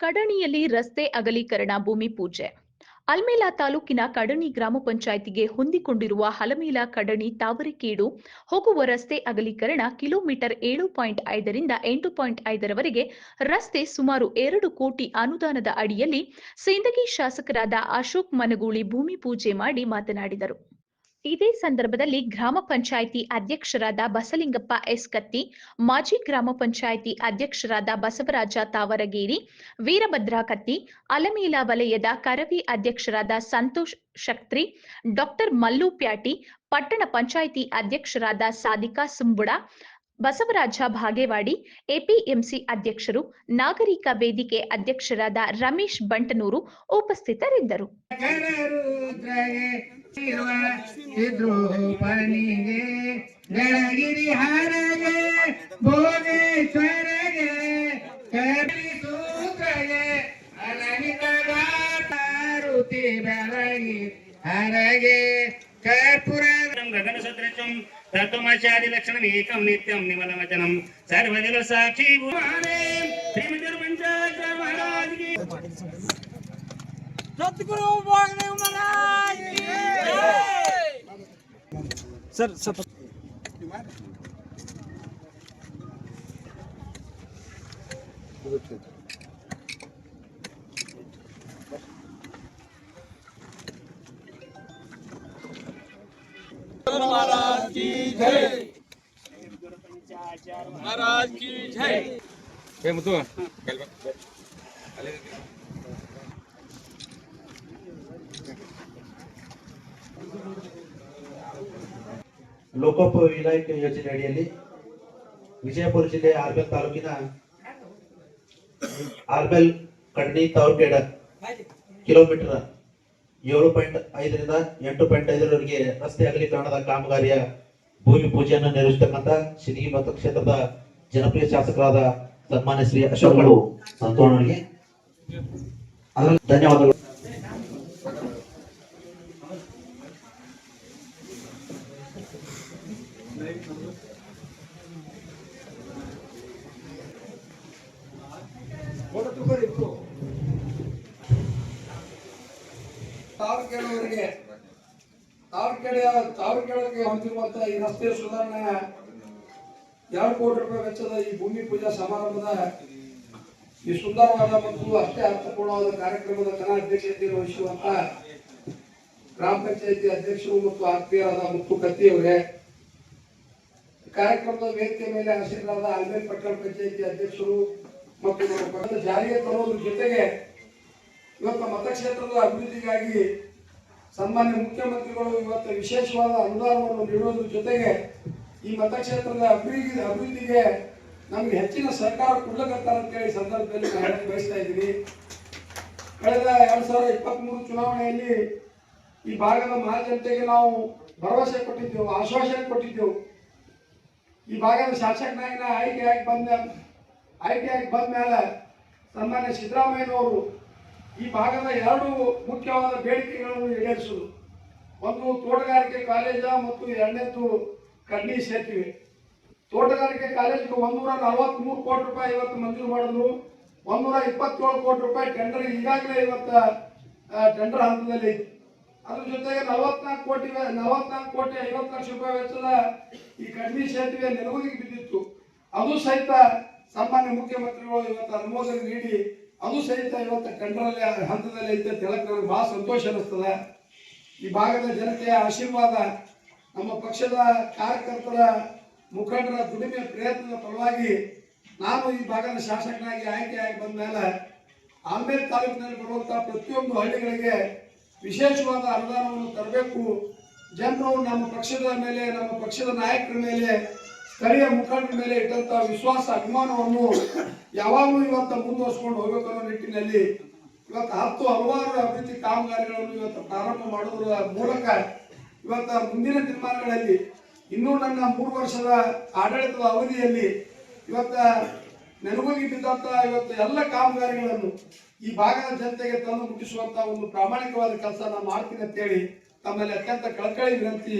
ಕಡಣಿಯಲ್ಲಿ ರಸ್ತೆ ಅಗಲೀಕರಣ, ಭೂಮಿ ಪೂಜೆ. ಅಲ್ಮೇಲಾ ತಾಲೂಕಿನ ಕಡಣಿ ಗ್ರಾಮ ಪಂಚಾಯಿತಿಗೆ ಹೊಂದಿಕೊಂಡಿರುವ ಹಲಮೇಲಾ ಕಡಣಿ ತಾವರೆಕೇಡು ಹೋಗುವ ರಸ್ತೆ ಅಗಲೀಕರಣ ಕಿಲೋಮೀಟರ್ ಏಳು ಪಾಯಿಂಟ್ ಐದರಿಂದ ಎಂಟು ಪಾಯಿಂಟ್ ಐದರವರೆಗೆ ರಸ್ತೆ ಸುಮಾರು ಎರಡು ಕೋಟಿ ಅನುದಾನದ ಅಡಿಯಲ್ಲಿ ಸಿಂದಗಿ ಶಾಸಕರಾದ ಅಶೋಕ್ ಮನಗೂಳಿ ಭೂಮಿ ಪೂಜೆ ಮಾಡಿ ಮಾತನಾಡಿದರು. ಇದೇ ಸಂದರ್ಭದಲ್ಲಿ ಗ್ರಾಮ ಪಂಚಾಯಿತಿ ಅಧ್ಯಕ್ಷರಾದ ಬಸಲಿಂಗಪ್ಪ ಎಸ್ ಕತ್ತಿ ಮಾಜಿ ಗ್ರಾಮ ಪಂಚಾಯಿತಿ ಅಧ್ಯಕ್ಷರಾದ ಬಸವರಾಜ ತಾವರಗೇರಿ, ವೀರಭದ್ರ ಕತ್ತಿ, ಅಲಮೇಲ ವಲಯದ ಕರವಿ ಅಧ್ಯಕ್ಷರಾದ ಸಂತೋಷ್ ಶಕ್ತ್ರಿ, ಡಾಕ್ಟರ್ ಮಲ್ಲು ಪ್ಯಾಟಿ, ಪಟ್ಟಣ ಪಂಚಾಯಿತಿ ಅಧ್ಯಕ್ಷರಾದ ಸಾದಿಕಾ ಸುಂಬುಡ ಬಸವರಾಜ ಭಾಗೇವಾಡಿ ಎಪಿಎಂಸಿ ಅಧ್ಯಕ್ಷರು ನಾಗರಿಕ ವೇದಿಕೆ ಅಧ್ಯಕ್ಷರಾದ ರಮೇಶ್ ಬಂಟನೂರು ಉಪಸ್ಥಿತರಿದ್ದರು. ಹಾರಗೆ జయపురం గగన సదృశం తత్వమాచారి లక్షణం ఏకం నిత్యం నిమల వచనం సర్వజల సాక్షి సార్ సార్. महाराज की जय सर सर महाराज की जय महाराज की जय ಲೋಕೋಪಯೋಗಿ ಇಲಾಖೆ ಯೋಜನೆ ಅಡಿಯಲ್ಲಿ ವಿಜಯಪುರ ಜಿಲ್ಲೆಯ ಆರ್ಬೆಲ್ ತಾಲೂಕಿನ ಆರ್ಬೆಲ್ ಕಡ್ನಿ ತಾವರ್ಪೇಡ ಕಿಲೋಮೀಟರ್ ಏಳು ಪಾಯಿಂಟ್ ಐದರಿಂದ ಎಂಟು ಪಾಯಿಂಟ್ ಐದರವರೆಗೆ ರಸ್ತೆ ಅಗಲೀಕರಣದ ಕಾಮಗಾರಿಯ ಭೂಮಿ ಪೂಜೆಯನ್ನು ನಿರ್ವಹಿಸತಕ್ಕಂತ ಶ್ರೀಮತ ಮತಕ್ಷೇತ್ರದ ಜನಪ್ರಿಯ ಶಾಸಕರಾದ ಸನ್ಮಾನ್ಯ ಶ್ರೀ ಅಶೋಕಳು ಸಂತೋಣರಿಗೆ ಅದರಲ್ಲಿ ತಾವು ತಾವರೆಕೆರೆಯವರಿಗೆ ತಾವು ಕೇಳೋದಕ್ಕೆ ಹೊಂದಿರುವಂತಹ ಈ ರಸ್ತೆ ಸುಧಾರಣೆ ಎರಡು ಕೋಟಿ ರೂಪಾಯಿ ವೆಚ್ಚದ ಈ ಭೂಮಿ ಪೂಜಾ ಸಮಾರಂಭದ ಈ ಸುಂದರವಾದ ಮತ್ತು ಅಷ್ಟೇ ಅರ್ಥಪೂರ್ಣವಾದ ಕಾರ್ಯಕ್ರಮದ ಕಲಾ ಅಧ್ಯಕ್ಷತೆ ವಹಿಸುವಂತ ಗ್ರಾಮ ಪಂಚಾಯತಿ ಅಧ್ಯಕ್ಷರು ಮತ್ತು ಆತ್ಮೀಯರಾದ ಮುತ್ತು ಕತ್ತಿಯವರೇ, ಕಾರ್ಯಕ್ರಮದ ವೇದಿಕೆ ಮೇಲೆ ಹಸಿರಾದ ಆಲ್ಮೇಲ್ ಪಟ್ಟಣ ಪಂಚಾಯತಿ ಅಧ್ಯಕ್ಷರು ಮತ್ತು ನಮ್ಮ ಜಾರಿಗೆ ತರೋದ್ರ ಜೊತೆಗೆ ಇವತ್ತು ಮತಕ್ಷೇತ್ರದ ಅಭಿವೃದ್ಧಿಗಾಗಿ ಸನ್ಮಾನ್ಯ ಮುಖ್ಯಮಂತ್ರಿಗಳು ಇವತ್ತು ವಿಶೇಷವಾದ ಅನುದಾನವನ್ನು ನೀಡುವುದರ ಜೊತೆಗೆ ಈ ಮತಕ್ಷೇತ್ರದ ಅಭಿವೃದ್ಧಿ, ಅಭಿವೃದ್ಧಿಗೆ ನಮ್ಗೆ ಹೆಚ್ಚಿನ ಸರ್ಕಾರ ಕೊಡ್ಲಕತ್ತಾರ ಅಂತೇಳಿ ಸಂದರ್ಭದಲ್ಲಿ ಬಯಸ್ತಾ ಇದ್ದೀನಿ. ಕಳೆದ ಎರಡ್ ಸಾವಿರದ ಇಪ್ಪತ್ತ್ ಚುನಾವಣೆಯಲ್ಲಿ ಈ ಭಾಗದ ಮಹಾಜನತೆಗೆ ನಾವು ಭರವಸೆ ಕೊಟ್ಟಿದ್ದೆವು, ಆಶ್ವಾಸನೆ ಕೊಟ್ಟಿದ್ದೆವು. ಈ ಭಾಗದ ಶಾಸಕನಾಗಿನ ಆಯ್ಕೆಯಾಗಿ ಬಂದ ಆಯ್ಕೆಯಾಗಿ ಬಂದ ಮೇಲೆ ಸನ್ಮಾನ್ಯ ಸಿದ್ದರಾಮಯ್ಯನವರು ಈ ಭಾಗದ ಎರಡು ಮುಖ್ಯವಾದ ಬೇಡಿಕೆಗಳನ್ನು ಈಡೇರಿಸುವುದು. ಒಂದು ತೋಟಗಾರಿಕೆ ಕಾಲೇಜ ಮತ್ತು ಎರಡನೇದು ಕಡ್ನಿ ಸೇತುವೆ. ತೋಟಗಾರಿಕೆ ಕಾಲೇಜಿಗೆ ಒಂದೂರ ನಲವತ್ಮೂರು ಕೋಟಿ ರೂಪಾಯಿ ಇವತ್ತು ಮಂಜೂರು ಮಾಡಿದ್ರು. ಒಂದೂರ ಇಪ್ಪತ್ತೇಳು ಕೋಟಿ ರೂಪಾಯಿ ಟೆಂಡರ್ ಈಗಾಗಲೇ ಇವತ್ತು ಟೆಂಡರ್ ಹಂತದಲ್ಲಿ ಅದ್ರ ಜೊತೆಗೆ ನಲವತ್ನಾಲ್ಕು ಕೋಟಿ ನಲವತ್ನಾಲ್ಕು ಕೋಟಿ ಐವತ್ತು ಲಕ್ಷ ರೂಪಾಯಿ ವೆಚ್ಚದ ಈ ಕಡ್ನಿ ಸೇತುವೆ ನೆರವಿಗೆ ಬಿದ್ದಿತ್ತು. ಅದು ಸಹಿತ ಸಾಮಾನ್ಯ ಮುಖ್ಯಮಂತ್ರಿಗಳು ಇವತ್ತು ಅನುಮೋದನೆ ನೀಡಿ ಅದು ಸಹಿತ ಇವತ್ತು ಕಂಡ್ರಲ್ಲಿ ಹಂತದಲ್ಲಿ ಐತೆ ಹೇಳಕ್ ನನಗೆ ಬಹಳ ಸಂತೋಷ ಅನ್ನಿಸ್ತದೆ. ಈ ಭಾಗದ ಜನತೆಯ ಆಶೀರ್ವಾದ ನಮ್ಮ ಪಕ್ಷದ ಕಾರ್ಯಕರ್ತರ ಮುಖಂಡರ ದುಡಿಮೆ ಪ್ರಯತ್ನದ ಫಲವಾಗಿ ನಾನು ಈ ಭಾಗದ ಶಾಸಕನಾಗಿ ಆಯ್ಕೆಯಾಗಿ ಬಂದ ಮೇಲೆ ಆಮೇಲೆ ತಾಲೂಕಿನಲ್ಲಿ ಬರುವಂತಹ ಪ್ರತಿಯೊಂದು ಹಳ್ಳಿಗಳಿಗೆ ವಿಶೇಷವಾದ ಅನುದಾನವನ್ನು ತರಬೇಕು. ಜನರು ನಮ್ಮ ಪಕ್ಷದ ಮೇಲೆ, ನಮ್ಮ ಪಕ್ಷದ ನಾಯಕರ ಮೇಲೆ ಸ್ಥಳೀಯ ಮುಖಂಡ ಮೇಲೆ ಇಟ್ಟಂತ ವಿಶ್ವಾಸ, ಅಭಿಮಾನವನ್ನು ಯಾವಾಗಲೂ ಇವತ್ತು ಮುಂದುವರ್ಸ್ಕೊಂಡು ಹೋಗಬೇಕು ಅನ್ನೋ ನಿಟ್ಟಿನಲ್ಲಿ ಇವತ್ತು ಹತ್ತು ಹಲವಾರು ಅಭಿವೃದ್ಧಿ ಕಾಮಗಾರಿಗಳನ್ನು ಇವತ್ತು ಪ್ರಾರಂಭ ಮಾಡುವುದರ ಮೂಲಕ ಇವತ್ತು ಮುಂದಿನ ದಿನಮಾನಗಳಲ್ಲಿ ಇನ್ನೂ ನನ್ನ ಮೂರು ವರ್ಷದ ಆಡಳಿತದ ಅವಧಿಯಲ್ಲಿ ಇವತ್ತ ನೆನಗುಗಿ ಬಿದ್ದಂತ ಇವತ್ತು ಎಲ್ಲ ಕಾಮಗಾರಿಗಳನ್ನು ಈ ಭಾಗದ ಜನತೆಗೆ ತಂದು ಮುಟ್ಟಿಸುವಂತ ಒಂದು ಪ್ರಾಮಾಣಿಕವಾದ ಕೆಲಸ ನಾನು ಮಾಡ್ತೀನಿ ಅಂತೇಳಿ ತಮ್ಮಲ್ಲಿ ಅತ್ಯಂತ ಕಳಕಳಿ ವಿನಂತಿ